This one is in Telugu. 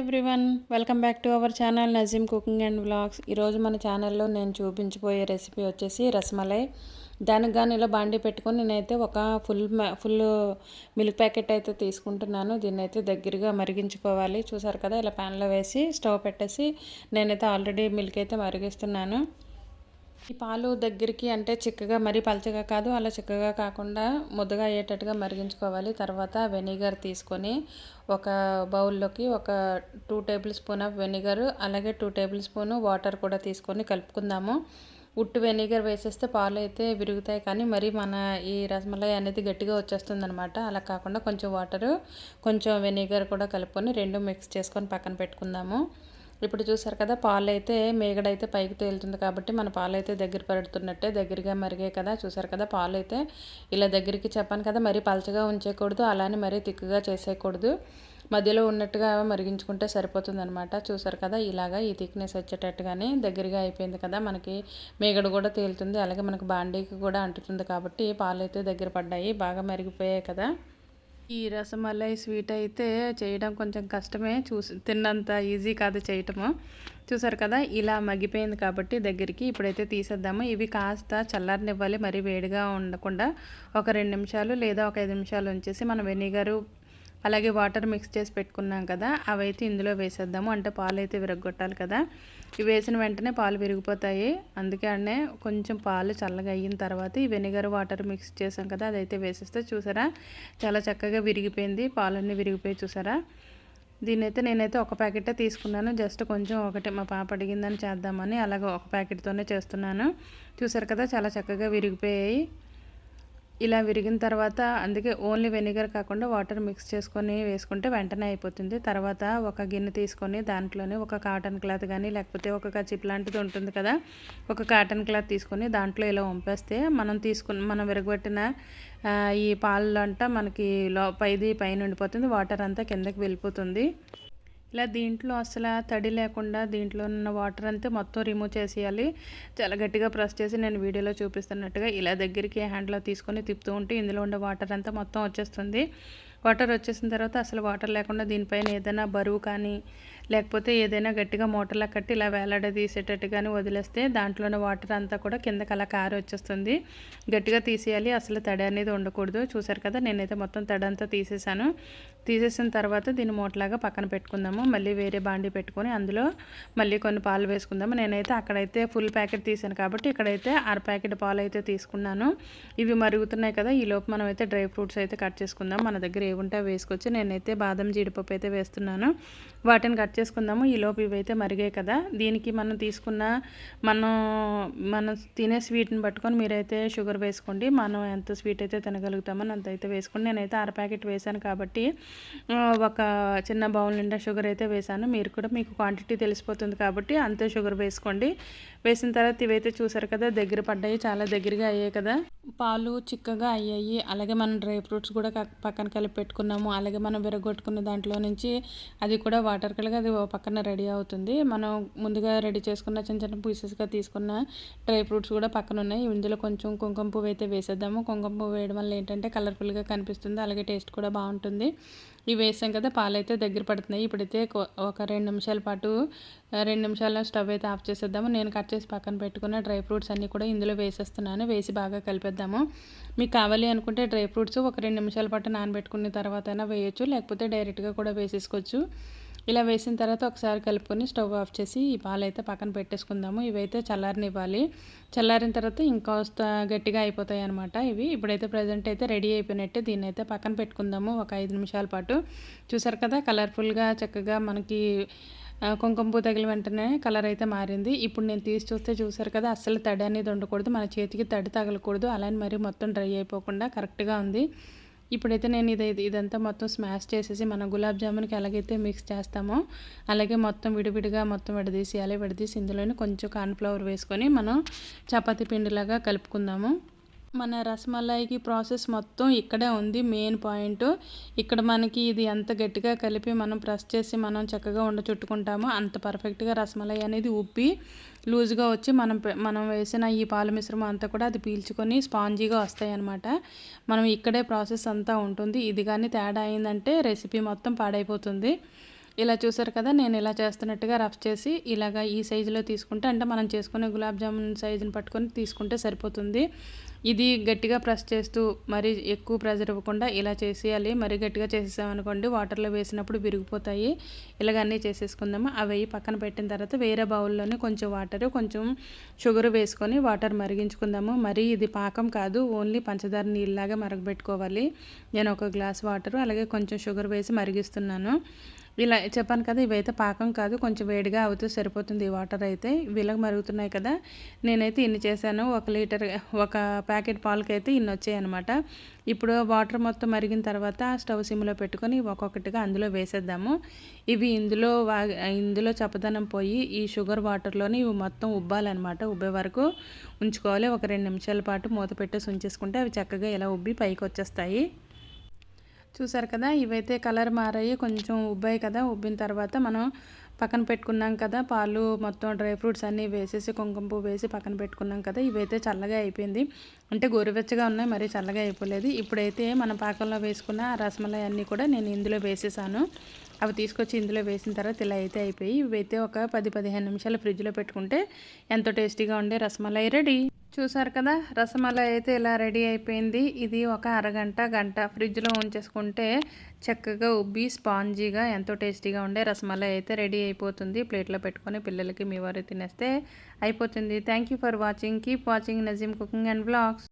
Everyone welcome back to our channel Nazeem cooking and vlogs. ఈరోజు మన ఛానల్లో నేను చూపించబోయే రెసిపీ వచ్చేసి రసమలై. దానికి కానీ ఇలా బాండి పెట్టుకొని నేనైతే ఒక ఫుల్ ఫుల్ మిల్క్ ప్యాకెట్ అయితే తీసుకుంటున్నాను. దీన్ని అయితే దగ్గరగా మరిగించుకోవాలి. చూసారు కదా ఇలా ప్యాన్లో వేసి స్టవ్ పెట్టేసి నేనైతే ఆల్రెడీ మిల్క్ అయితే మరిగిస్తున్నాను. ఈ పాలు దగ్గరికి అంటే చిక్కగా మరీ పలచగా కాదు అలా చిక్కగా కాకుండా ముద్దగా అయ్యేటట్టుగా మరిగించుకోవాలి. తర్వాత వెనిగర్ తీసుకొని ఒక బౌల్లోకి ఒక two tablespoon of vinegar అలాగే టూ టేబుల్ స్పూన్ వాటర్ కూడా తీసుకొని కలుపుకుందాము. ఉట్టు వెనిగర్ వేసేస్తే పాలు అయితే విరుగుతాయి కానీ మరి మన ఈ రసమలై అనేది గట్టిగా వచ్చేస్తుంది అనమాట అలా కాకుండా కొంచెం వాటరు కొంచెం వెనిగర్ కూడా కలుపుకొని రెండు మిక్స్ చేసుకొని పక్కన పెట్టుకుందాము. ఇప్పుడు చూసారు కదా పాలు అయితే మేగడైతే పైకి తేలుతుంది కాబట్టి మన పాలు అయితే దగ్గర పడుతున్నట్టే దగ్గరగా మరిగాయి కదా. చూసారు కదా పాలు అయితే ఇలా దగ్గరికి చెప్పాను కదా మరీ పలచగా ఉంచేయకూడదు అలానే మరీ తిక్కుగా చేసేయకూడదు. మధ్యలో ఉన్నట్టుగా మరిగించుకుంటే సరిపోతుంది అనమాట చూసారు కదా ఇలాగా ఈ థిక్నెస్ వచ్చేటట్టుగానే దగ్గరగా అయిపోయింది కదా. మనకి మేగడ కూడా తేలుతుంది అలాగే మనకి బాండీకి కూడా అంటుతుంది కాబట్టి పాలు అయితే దగ్గర పడ్డాయి బాగా మరిగిపోయాయి కదా. ఈ రసమలై స్వీట్ అయితే చేయడం కొంచెం కష్టమే. చూసి తిన్నంత ఈజీ కాదు చేయటము. చూసారు కదా ఇలా మగ్గిపోయింది కాబట్టి దగ్గరికి ఇప్పుడైతే తీసేద్దాము. ఇవి కాస్త చల్లారనివ్వాలి మరీ వేడిగా ఉండకుండా ఒక రెండు నిమిషాలు లేదా ఒక ఐదు నిమిషాలు ఉంచేసి మనం వెనిగరు అలాగే వాటర్ మిక్స్ చేసి పెట్టుకున్నాం కదా అవైతే ఇందులో వేసేద్దాము. అంటే పాలు అయితే విరగొట్టాలి కదా. ఇవి వేసిన వెంటనే పాలు విరిగిపోతాయి. అందుకే కొంచెం పాలు చల్లగా అయిన తర్వాత ఈ వెనిగర్ వాటర్ మిక్స్ చేసాం కదా అదైతే వేసేస్తే చూసారా? చాలా చక్కగా విరిగిపోయింది. పాలన్నీ విరిగిపోయి చూసారా? దీన్నైతే నేనైతే ఒక ప్యాకెటే తీసుకున్నాను. జస్ట్ కొంచెం ఒకటి మా పాప అడిగిందని చేద్దామని అలాగే ఒక ప్యాకెట్తోనే చేస్తున్నాను. చూసారు కదా చాలా చక్కగా విరిగిపోయాయి. ఇలా విరిగిన తర్వాత అందుకే ఓన్లీ వెనిగర్ కాకుండా వాటర్ మిక్స్ చేసుకొని వేసుకుంటే వెంటనే అయిపోతుంది. తర్వాత ఒక గిన్నె తీసుకొని దాంట్లోనే ఒక కాటన్ క్లాత్ కానీ లేకపోతే ఒక కచిప్ లాంటిది ఉంటుంది కదా ఒక కాటన్ క్లాత్ తీసుకొని దాంట్లో ఇలా వంపేస్తే మనం తీసుకుని మనం విరగబెట్టిన ఈ పాలంట అంట మనకి లో పైది పైన ఉండిపోతుంది వాటర్ అంతా కిందకి వెళ్ళిపోతుంది. ఇలా దీంట్లో అసలు తడి లేకుండా దీంట్లో ఉన్న వాటర్ అంతా మొత్తం రిమూవ్ చేసేయాలి. చాలా గట్టిగా ప్రెస్ చేసి నేను వీడియోలో చూపిస్తున్నట్టుగా ఇలా దగ్గరికి హ్యాండ్లో తీసుకొని తిప్పుతూ ఉంటే ఇందులో ఉండే వాటర్ అంతా మొత్తం వచ్చేస్తుంది. వాటర్ వచ్చేసిన తర్వాత అసలు వాటర్ లేకుండా దీనిపైన ఏదైనా బరువు కానీ లేకపోతే ఏదైనా గట్టిగా మోటార్లా కట్టి ఇలా వేలాడ వదిలేస్తే దాంట్లోని వాటర్ అంతా కూడా కిందకి అలా కారు వచ్చేస్తుంది. గట్టిగా తీసేయాలి. అసలు తడి అనేది ఉండకూడదు. చూసారు కదా నేనైతే మొత్తం తడంతా తీసేసాను తీసేసిన తర్వాత దీన్ని మూటలాగా పక్కన పెట్టుకుందాము. మళ్ళీ వేరే బాండి పెట్టుకొని అందులో మళ్ళీ కొన్ని పాలు వేసుకుందాము. నేనైతే అక్కడైతే ఫుల్ ప్యాకెట్ తీసాను కాబట్టి ఇక్కడైతే అర ప్యాకెట్ పాలు అయితే తీసుకున్నాను. ఇవి మరుగుతున్నాయి కదా ఈ లోపు మనం అయితే డ్రై ఫ్రూట్స్ అయితే కట్ చేసుకుందాం. మన దగ్గర ఏముంటే వేసుకోవచ్చు. నేనైతే బాదం జీడిపప్పు అయితే వేస్తున్నాను. వాటిని కట్ చేసుకుందాము. ఈ లోపు ఇవైతే మరిగాయి కదా. దీనికి మనం తీసుకున్న మనం మనం తినే స్వీట్ని పట్టుకొని మీరైతే షుగర్ వేసుకోండి. మనం ఎంత స్వీట్ అయితే తినగలుగుతామో అంత అయితే వేసుకోండి. నేనైతే అర ప్యాకెట్ వేసాను కాబట్టి ఒక చిన్న బౌల్ నిండా షుగర్ అయితే వేసాను మీరు కూడా మీకు క్వాంటిటీ తెలిసిపోతుంది కాబట్టి అంతే షుగర్ వేసుకోండి. వేసిన తర్వాత ఇవైతే చూసారు కదా దగ్గర పడ్డాయి చాలా దగ్గరగా అయ్యాయి కదా. పాలు చిక్కగా అయ్యాయి. అలాగే మనం డ్రై ఫ్రూట్స్ కూడా పక్కన కలిపి పెట్టుకున్నాము. అలాగే మనం విరగొట్టుకున్న దాంట్లో నుంచి అది కూడా వాటర్ కలిగి అది పక్కన రెడీ అవుతుంది. మనం ముందుగా రెడీ చేసుకున్న చిన్న చిన్న పీసెస్గా తీసుకున్న డ్రై ఫ్రూట్స్ కూడా పక్కన ఉన్నాయి. ఇందులో కొంచెం కుంకుమ పువ్వు అయితే వేసేద్దాము. కుంకుమ పువ్వు వేయడం వల్ల ఏంటంటే కలర్ఫుల్గా కనిపిస్తుంది. అలాగే టేస్ట్ కూడా బాగుంటుంది. ఇవి వేసాం కదా పాలు అయితే దగ్గర పడుతున్నాయి. ఇప్పుడైతే ఒక రెండు నిమిషాల పాటు రెండు నిమిషాల్లో స్టవ్ అయితే ఆఫ్ చేసేద్దాము. నేను కట్ చేసి పక్కన పెట్టుకున్న డ్రై ఫ్రూట్స్ అన్నీ కూడా ఇందులో వేసేస్తున్నాను. వేసి బాగా కలిపేద్దాము. మీకు కావాలి అనుకుంటే డ్రై ఫ్రూట్స్ ఒక రెండు నిమిషాల పాటు నానబెట్టుకున్న తర్వాత అయినా వేయచ్చు లేకపోతే డైరెక్ట్గా కూడా వేసేసుకోవచ్చు. ఇలా వేసిన తర్వాత ఒకసారి కలుపుకొని స్టవ్ ఆఫ్ చేసి ఈ పాలు అయితే పక్కన పెట్టేసుకుందాము. ఇవైతే చల్లారనివ్వాలి. చల్లారిన తర్వాత ఇంకొస్త గట్టిగా అయిపోతాయి అనమాట ఇవి. ఇప్పుడైతే ప్రజెంట్ అయితే రెడీ అయిపోయినట్టే దీన్ని అయితే పక్కన పెట్టుకుందాము ఒక ఐదు నిమిషాల పాటు. చూసారు కదా కలర్ఫుల్గా చక్కగా మనకి కుంకుమ పువ్వు తగిలి వెంటనే కలర్ అయితే మారింది. ఇప్పుడు నేను తీసి చూస్తే చూసారు కదా అస్సలు తడి అనేది ఉండకూడదు. మన చేతికి తడి తగలకూడదు. అలానే మరి మొత్తం డ్రై అయిపోకుండా కరెక్ట్గా ఉంది. ఇప్పుడైతే నేను ఇది ఇదంతా మొత్తం స్మాష్ చేసేసి మన గులాబ్ జామున్కి ఎలాగైతే మిక్స్ చేస్తామో అలాగే మొత్తం విడివిడిగా మొత్తం విడదీసి అలా విడదీసి ఇందులోనే కొంచెం కార్న్ఫ్లవర్ వేసుకొని మనం చపాతీ పిండిలాగా కలుపుకుందాము. మన రసమలాయికి ప్రాసెస్ మొత్తం ఇక్కడే ఉంది మెయిన్ పాయింట్. ఇక్కడ మనకి ఇది ఎంత గట్టిగా కలిపి మనం ప్రెస్ చేసి మనం చక్కగా ఉండ చుట్టుకుంటామో అంత పర్ఫెక్ట్గా రసమలై అనేది ఉప్పి లూజ్గా వచ్చి మనం మనం వేసిన ఈ పాల మిశ్రమం అంతా కూడా అది పీల్చుకొని స్పాంజీగా వస్తాయి అనమాట మనం ఇక్కడే ప్రాసెస్ అంతా ఉంటుంది. ఇది కానీ తేడా అయిందంటే రెసిపీ మొత్తం పాడైపోతుంది. ఇలా చూసారు కదా నేను ఇలా చేస్తున్నట్టుగా రఫ్ చేసి ఇలాగ ఈ సైజులో తీసుకుంటే అంటే మనం చేసుకునే గులాబ్ జామున్ సైజుని పట్టుకొని తీసుకుంటే సరిపోతుంది. ఇది గట్టిగా ప్రెస్ చేస్తూ మరి ఎక్కువ ప్రెజర్ ఇవ్వకుండా ఇలా చేసేయాలి. మరి గట్టిగా చేసేసామనుకోండి వాటర్లో వేసినప్పుడు విరిగిపోతాయి. ఇలాగ అన్నీ చేసేసుకుందాము. అవి పక్కన పెట్టిన తర్వాత వేరే బౌల్లోనే కొంచెం వాటర్ కొంచెం షుగర్ వేసుకొని వాటర్ మరిగించుకుందాము. మరి ఇది పాకం కాదు ఓన్లీ పంచదార నీళ్ళలాగా మరగబెట్టుకోవాలి. నేను ఒక గ్లాస్ వాటర్ అలాగే కొంచెం షుగర్ వేసి మరిగిస్తున్నాను. ఇలా చెప్పాను కదా ఇవైతే పాకం కాదు కొంచెం వేడిగా అవుతూ సరిపోతుంది ఈ వాటర్ అయితే. వీళ్ళకి మరుగుతున్నాయి కదా నేనైతే ఇన్ని చేశాను. ఒక లీటర్ ఒక ప్యాకెట్ పాలకైతే ఇన్ని వచ్చాయి అనమాట ఇప్పుడు వాటర్ మొత్తం మరిగిన తర్వాత స్టవ్ సిమ్లో పెట్టుకొని ఒక్కొక్కటిగా అందులో వేసేద్దాము. ఇవి ఇందులో ఇందులో చప్పదనం పోయి ఈ షుగర్ వాటర్లోని ఇవి మొత్తం ఉబ్బాలన్నమాట ఉబ్బే వరకు ఉంచుకోవాలి. ఒక రెండు నిమిషాల పాటు మూత పెట్టేసి ఉంచేసుకుంటే అవి చక్కగా ఇలా ఉబ్బి పైకి వచ్చేస్తాయి చూసారు కదా? ఇవైతే కలర్ మారాయి కొంచెం ఉబ్బాయి కదా? ఉబ్బిన తర్వాత మనం పక్కన పెట్టుకున్నాం కదా? పాలు మొత్తం డ్రై ఫ్రూట్స్ అన్నీ వేసేసి కుంకుమ పువ్వు వేసి పక్కన పెట్టుకున్నాం కదా? ఇవైతే చల్లగా అయిపోయింది. అంటే గోరువెచ్చగా ఉన్నాయి మరీ చల్లగా అయిపోలేదు. ఇప్పుడైతే మన పాకంలో వేసుకున్న రసమలై అన్నీ కూడా నేను ఇందులో వేసేసాను. అవి తీసుకొచ్చి ఇందులో వేసిన తర్వాత ఇలా అయితే అయిపోయి ఇవైతే ఒక పది పదిహేను నిమిషాలు ఫ్రిడ్జ్లో పెట్టుకుంటే ఎంతో టేస్టీగా ఉండే రసమలై రెడీ. చూసారు కదా రసమలై అయితే ఇలా రెడీ అయిపోయింది. ఇది ఒక అరగంట గంట ఫ్రిడ్జ్లో ఉంచేసుకుంటే చక్కగా ఉబ్బి స్పాంజీగా ఎంతో టేస్టీగా ఉండే రసమలై అయితే రెడీ అయిపోతుంది. ప్లేట్లో పెట్టుకొని పిల్లలకి మీ వారు తినేస్తే అయిపోతుంది. Thank you for watching keep watching Nazeem cooking and blogs